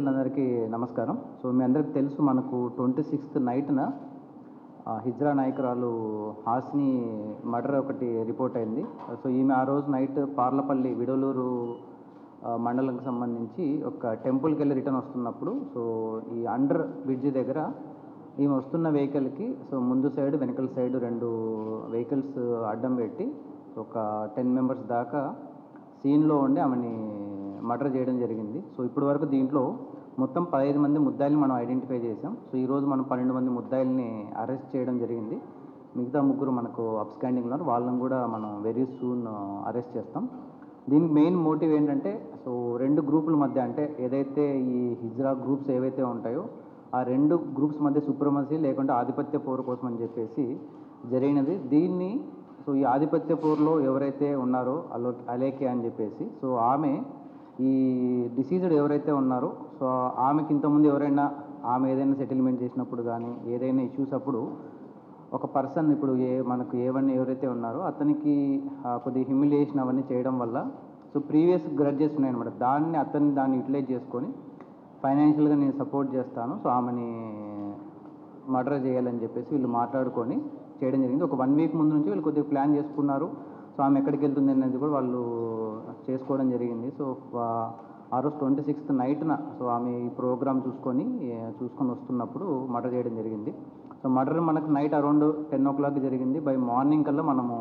మిత్రులందరికీ నమస్కారం. సో మీ అందరికీ తెలుసు మనకు ట్వంటీ సిక్స్త్ నైట్న హిజ్రా నాయకురాలు హాస్ని మర్డర్ ఒకటి రిపోర్ట్ అయింది. సో ఈమె ఆ రోజు నైట్ పార్లపల్లి విడలూరు మండలంకి సంబంధించి ఒక టెంపుల్కి వెళ్ళి రిటర్న్ వస్తున్నప్పుడు సో ఈ అండర్ బ్రిడ్జ్ దగ్గర ఈమె వస్తున్న వెహికల్కి సో ముందు సైడ్ వెనకల సైడ్ రెండు వెహికల్స్ అడ్డం పెట్టి ఒక టెన్ మెంబర్స్ దాకా సీన్లో ఉండి ఆమెని మర్డర్ చేయడం జరిగింది. సో ఇప్పటి వరకు దీంట్లో మొత్తం పదహైదు మంది ముద్దాయిల్ని మనం ఐడెంటిఫై చేసాం సో ఈరోజు మనం పన్నెండు మంది ముద్దాయిల్ని అరెస్ట్ చేయడం జరిగింది. మిగతా ముగ్గురు మనకు అప్స్టాండింగ్ ఉన్నారు. వాళ్ళని కూడా మనం వెరీ సూన్ అరెస్ట్ చేస్తాం. దీనికి మెయిన్ మోటివ్ ఏంటంటే సో రెండు గ్రూపుల మధ్య అంటే ఏదైతే ఈ హిజ్రా గ్రూప్స్ ఏవైతే ఉంటాయో ఆ రెండు గ్రూప్స్ మధ్య సుప్రమసీ లేకుంటే ఆధిపత్య పోరు కోసం అని చెప్పేసి జరిగినది. దీన్ని సో ఈ ఆధిపత్య పోరులో ఎవరైతే ఉన్నారో అలో అలేకే అని చెప్పేసి సో ఆమె ఈ డిసీజ్డ్ ఎవరైతే ఉన్నారో సో ఆమెకి ఇంతకుముందు ఎవరైనా ఆమె ఏదైనా సెటిల్మెంట్ చేసినప్పుడు కానీ ఏదైనా ఇష్యూస్ అప్పుడు ఒక పర్సన్ ఇప్పుడు ఏ మనకు ఏవన్నీ ఎవరైతే ఉన్నారో అతనికి కొద్దిగా హ్యూమిలియేషన్ అవన్నీ చేయడం వల్ల సో ప్రీవియస్ గ్రడ్జెస్ ఉన్నాయన్నమాట దాన్ని అతన్ని దాన్ని యూటిలైజ్ చేసుకొని ఫైనాన్షియల్గా నేను సపోర్ట్ చేస్తాను. సో ఆమెని మర్డర్ చేయాలని చెప్పేసి వీళ్ళు మాట్లాడుకొని చేయడం జరిగింది. ఒక వన్ వీక్ ముందు నుంచి వీళ్ళు కొద్దిగా ప్లాన్ చేసుకున్నారు. సో ఆమె ఎక్కడికి వెళ్తుంది అనేది కూడా వాళ్ళు చేసుకోవడం జరిగింది. సో ఆ రోజు ట్వంటీ సిక్స్త్ నైట్న సో ఆమె ఈ ప్రోగ్రామ్ చూసుకొని చూసుకొని వస్తున్నప్పుడు మర్డర్ చేయడం జరిగింది. సో మర్డర్ మనకు night around ten o'clock జరిగింది. బై మార్నింగ్ కల్లా మనము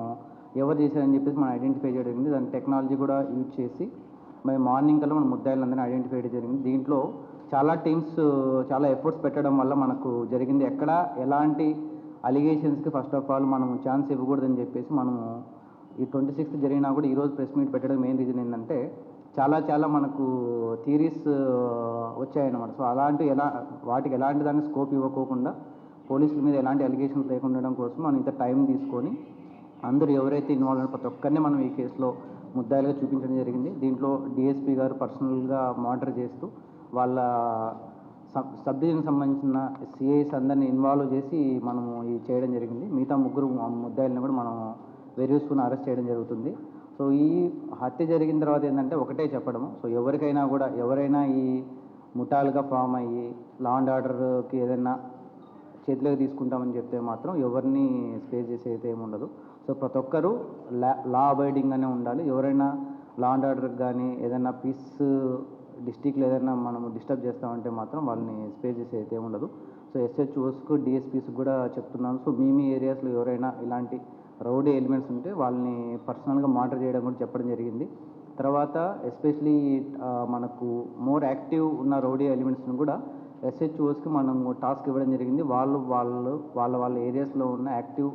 ఎవరు చేశారని చెప్పేసి మనం ఐడెంటిఫై చేయడం జరిగింది. దాని టెక్నాలజీ కూడా యూజ్ చేసి బై మార్నింగ్ కల్లా మనం ముద్దాయిలందరినీ ఐడెంటిఫై చేయడం జరిగింది. దీంట్లో చాలా టీమ్స్ చాలా ఎఫర్ట్స్ పెట్టడం వల్ల మనకు జరిగింది. ఎక్కడ ఎలాంటి అలిగేషన్స్కి ఫస్ట్ ఆఫ్ ఆల్ మనం ఛాన్స్ ఇవ్వకూడదని చెప్పేసి మనము ఈ ట్వంటీ సిక్స్త్ జరిగినా కూడా ఈరోజు ప్రెస్ మీట్ పెట్టడం మెయిన్ రీజన్ ఏంటంటే చాలా చాలా మనకు థీరీస్ వచ్చాయన్నమాట. సో అలాంటి ఎలా వాటికి ఎలాంటి దాన్ని స్కోప్ ఇవ్వకోకుండా పోలీసుల మీద ఎలాంటి అలిగేషన్స్ లేకుండా ఉండడం కోసం మనం ఇంత టైం తీసుకొని అందరూ ఎవరైతే ఇన్వాల్వ్ అయిన ప్రతి ఒక్కరిని మనం ఈ కేసులో ముద్దాయిలుగా చూపించడం జరిగింది. దీంట్లో డిఎస్పీ గారు పర్సనల్గా మానిటర్ చేస్తూ వాళ్ళ సబ్ సబ్ డివిజన్కి సంబంధించిన సిఐస్ అందరిని ఇన్వాల్వ్ చేసి మనము ఇది చేయడం జరిగింది. మిగతా ముగ్గురు ముద్దాయిలను కూడా మనం వెరియూస్కుని అరెస్ట్ చేయడం జరుగుతుంది. సో ఈ హత్య జరిగిన తర్వాత ఏంటంటే ఒకటే చెప్పడము. సో ఎవరికైనా కూడా ఎవరైనా ఈ ముఠాలుగా ఫామ్ అయ్యి లా అండ్ ఆర్డర్కి ఏదైనా చేతిలోకి తీసుకుంటామని చెప్తే మాత్రం ఎవరిని స్పేస్ చేసే అయితే ఏమి ఉండదు. సో ప్రతి ఒక్కరూ లా లా అవాయిడింగ్గానే ఉండాలి. ఎవరైనా లా అండ్ ఆర్డర్కి కానీ ఏదైనా పీస్ డిస్టిక్లో ఏదైనా మనం డిస్టర్బ్ చేస్తామంటే మాత్రం వాళ్ళని స్పేస్ చేసే అయితే ఏమి ఉండదు. సో ఎస్హెచ్ఓస్కు డిఎస్పీస్కి కూడా చెప్తున్నాను. సో మీ మీ ఏరియాస్లో ఎవరైనా ఇలాంటి రౌడీ ఎలిమెంట్స్ ఉంటే వాళ్ళని పర్సనల్గా మానిటర్ చేయడం కూడా చెప్పడం జరిగింది. తర్వాత ఎస్పెషలీ మనకు మోర్ యాక్టివ్ ఉన్న రౌడీ ఎలిమెంట్స్ని కూడా ఎస్హెచ్ఓస్కి మనం టాస్క్ ఇవ్వడం జరిగింది. వాళ్ళు వాళ్ళు వాళ్ళ వాళ్ళ ఏరియాస్లో ఉన్న యాక్టివ్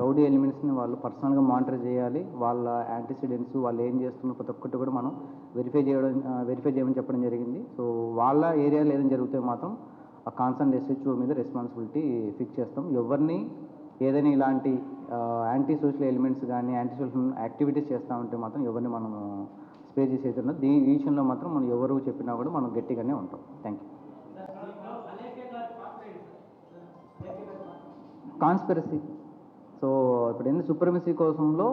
రౌడీ ఎలిమెంట్స్ని వాళ్ళు పర్సనల్గా మానిటర్ చేయాలి. వాళ్ళ యాంటీసిడెంట్స్ వాళ్ళు ఏం చేస్తున్నారు ప్రతి ఒక్కటి కూడా మనం వెరిఫై చేయడం వెరిఫై చేయమని చెప్పడం జరిగింది. సో వాళ్ళ ఏరియాలో ఏదైనా జరిగితే మాత్రం ఆ కాన్సర్న్ ఎస్హెచ్ఓ మీద రెస్పాన్సిబిలిటీ ఫిక్స్ చేస్తాం. ఎవరిని ఏదైనా ఇలాంటి యాంటీ సోషల్ ఎలిమెంట్స్ కానీ యాంటీ సోషల్ యాక్టివిటీస్ చేస్తూ ఉంటే మాత్రం ఎవరిని మనము స్పే చేసేది ఉన్నది దీని ఈ విషయంలో మాత్రం మనం ఎవరు చెప్పినా కూడా మనం గట్టిగానే ఉంటాం. థ్యాంక్ యూ కాన్స్పిరసీ సో ఇప్పుడు ఏంటి సుప్రమసీ కోసంలో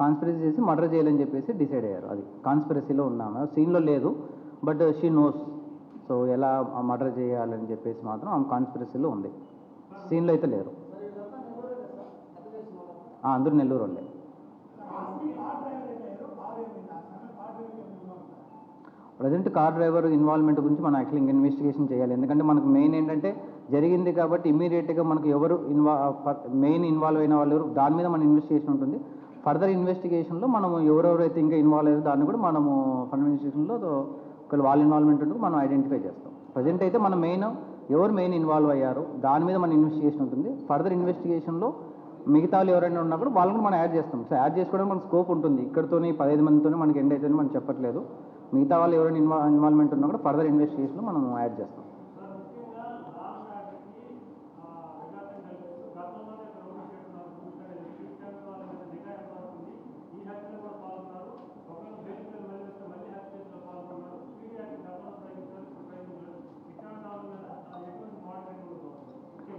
కాన్స్పిరసీ చేసి మర్డర్ చేయాలని చెప్పేసి డిసైడ్ అయ్యారు. అది కాన్స్పిరసీలో ఉన్నాము. సీన్లో లేదు. బట్ షీ నోస్ సో ఎలా మర్డర్ చేయాలని చెప్పేసి మాత్రం ఆమె కాన్స్పిరసీలో ఉంది. సీన్లో అయితే లేరు. అందరూ నెల్లూరు వాళ్ళే ప్రజెంట్ కార్ డ్రైవర్ ఇన్వాల్వ్మెంట్ గురించి మనం యాక్చువల్లీ ఇన్వెస్టిగేషన్ చేయాలి. ఎందుకంటే మనకు మెయిన్ ఏంటంటే జరిగింది కాబట్టి ఇమీడియట్గా మనకు ఎవరు ఇన్వా మెయిన్ ఇన్వాల్వ్ అయిన వాళ్ళు ఎవరు దాని మీద మన ఇన్వెస్టిగేషన్ ఉంటుంది. ఫర్దర్ ఇన్వెస్టిగేషన్లో మనము ఎవరెవరైతే ఇంకా ఇన్వాల్వ్ అయ్యారో దాన్ని కూడా మనము ఫండ్ ఇన్వెస్టిగేషన్లో ఒకవేళ వాళ్ళ ఇన్వాల్వ్మెంట్ ఉంటుంది మనం ఐడెంటిఫై చేస్తాం. ప్రజెంట్ అయితే మన మెయిన్ ఎవరు మెయిన్ ఇన్వాల్వ్ అయ్యారు దాని మీద మన ఇన్వెస్టిగేషన్ ఉంటుంది. ఫర్దర్ ఇన్వెస్టిగేషన్లో మిగతా వాళ్ళు ఎవరైనా ఉన్నప్పుడు వాళ్ళని కూడా మనం యాడ్ చేస్తాం. సో యాడ్ చేసుకోవడానికి మనకు స్కోప్ ఉంటుంది. ఇక్కడతోనే పదహైదు మందితోనే మనకి ఎండ్ అవుతుంది మనం చెప్పట్లేదు. మిగతా వాళ్ళు ఎవరైనా ఇన్వా ఇన్వాల్వ్మెంట్ ఉన్నా కూడా ఫర్దర్ ఇన్వెస్టిగేషన్లో మనం యాడ్ చేస్తాం.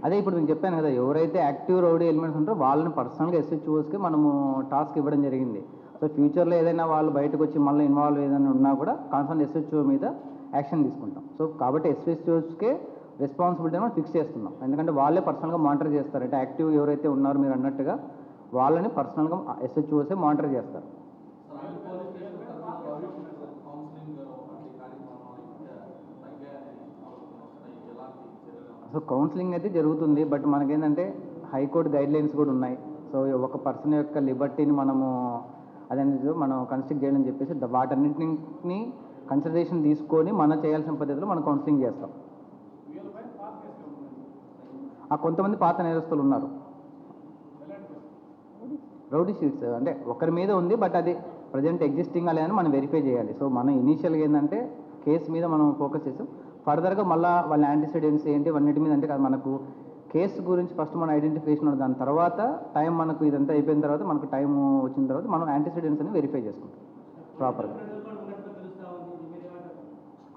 అదే ఇప్పుడు నేను చెప్పాను కదా ఎవరైతే యాక్టివ్ రౌడీ ఎలిమెంట్స్ ఉంటారో వాళ్ళని పర్సనల్గా ఎస్హెచ్ఓస్కి మనము టాస్క్ ఇవ్వడం జరిగింది. సో ఫ్యూచర్లో ఏదైనా వాళ్ళు బయటకు వచ్చి మళ్ళీ ఇన్వాల్వ్ ఏదైనా ఉన్నా కూడా కాన్సర్న్ ఎస్హెచ్ఓ మీద యాక్షన్ తీసుకుంటాం. సో కాబట్టి ఎస్హెచ్ఓస్కే రెస్పాన్సిబిలిటీ మనం ఫిక్స్ చేస్తున్నాం. ఎందుకంటే వాళ్ళే పర్సనల్గా మానిటర్ చేస్తారు. అంటే యాక్టివ్ ఎవరైతే ఉన్నారో మీరు అన్నట్టుగా వాళ్ళని పర్సనల్గా ఎస్హెచ్ఓసే మానిటర్ చేస్తారు. సో కౌన్సిలింగ్ అయితే జరుగుతుంది బట్ మనకేంటంటే హైకోర్టు గైడ్ లైన్స్ కూడా ఉన్నాయి. సో ఒక పర్సన్ యొక్క లిబర్టీని మనము అదనేది మనం కన్స్ట్రక్ట్ చేయాలని చెప్పేసి వాటన్నింటిని కన్సిడరేషన్ తీసుకొని మనం చేయాల్సిన పద్ధతిలో మనం కౌన్సిలింగ్ చేస్తాం. ఆ కొంతమంది పాత నేరస్తులు ఉన్నారు. రౌడీ షీట్స్ అంటే ఒకరి మీద ఉంది బట్ అది ప్రజెంట్ ఎగ్జిస్టింగ్ అని మనం వెరిఫై చేయాలి. సో మనం ఇనీషియల్గా ఏంటంటే కేసు మీద మనం ఫోకస్ చేసాం. ఫర్దర్గా మళ్ళీ వాళ్ళ యాంటీసిడెంట్స్ ఏంటి అన్నిటి మీద అంటే మనకు కేసు గురించి ఫస్ట్ మనం ఐడెంటిఫికేషన్ ఉంది దాని తర్వాత టైం మనకు ఇదంతా అయిపోయిన తర్వాత మనకు టైం వచ్చిన తర్వాత మనం యాంటీసిడెంట్స్ అని వెరిఫై చేసుకుంటాం ప్రాపర్గా.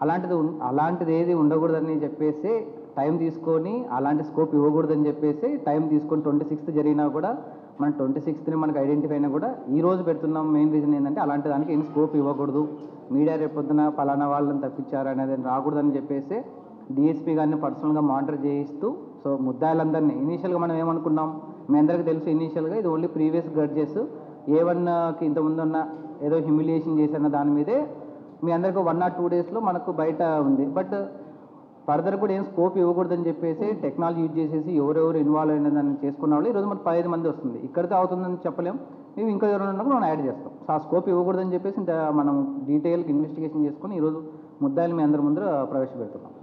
అలాంటిది అలాంటిది ఏది ఉండకూడదని చెప్పేసి టైం తీసుకొని అలాంటి స్కోప్ ఇవ్వకూడదని చెప్పేసి టైం తీసుకొని ట్వంటీ సిక్స్త్ జరిగినా కూడా మన ట్వంటీ సిక్స్త్ని మనకు ఐడెంటిఫై అయినా కూడా ఈ రోజు పెడుతున్నాం. మెయిన్ రీజన్ ఏంటంటే అలాంటి దానికి ఏం స్కోప్ ఇవ్వకూడదు. మీడియా రేపొద్దున ఫలానా వాళ్ళని తప్పించారు అనేది రాకూడదని చెప్పేసి డిఎస్పీ గారిని పర్సనల్గా మానిటర్ చేయిస్తూ సో ముద్దాయిలందరినీ ఇనీషియల్గా మనం ఏమనుకున్నాం? మీ అందరికీ తెలుసు ఇనీషియల్గా ఇది ఓన్లీ ప్రీవియస్ గడ్జెస్ ఏ వన్కి ఇంతకుముందు ఉన్న ఏదో హ్యూమిలియేషన్ చేసిన దాని మీదే మీ అందరికీ వన్ ఆర్ టూ డేస్లో మనకు బయట ఉంది. బట్ ఫర్దర్ కూడా ఏం స్కోప్ ఇవ్వకూడదని చెప్పేసి టెక్నాలజీ యూజ్ చేసేసి ఎవరెవరు ఇన్వాల్వ్ అయిన దాన్ని చేసుకున్న వాళ్ళు ఈరోజు మనకు పదిహేను మంది వస్తుంది. ఇక్కడితో అవుతుందని చెప్పలేం. మేము ఇంకా ఎవరైనా ఉన్నప్పుడు కూడా మనం యాడ్ చేస్తాం. సో ఆ స్కోప్ ఇవ్వకూడదని చెప్పేసి ఇంత మనం డీటెయిల్గా ఇన్వెస్టిగేషన్ చేసుకొని ఈరోజు ముద్దాయిలు మీ అందరి ముందర ప్రవేశపెడుతున్నాం.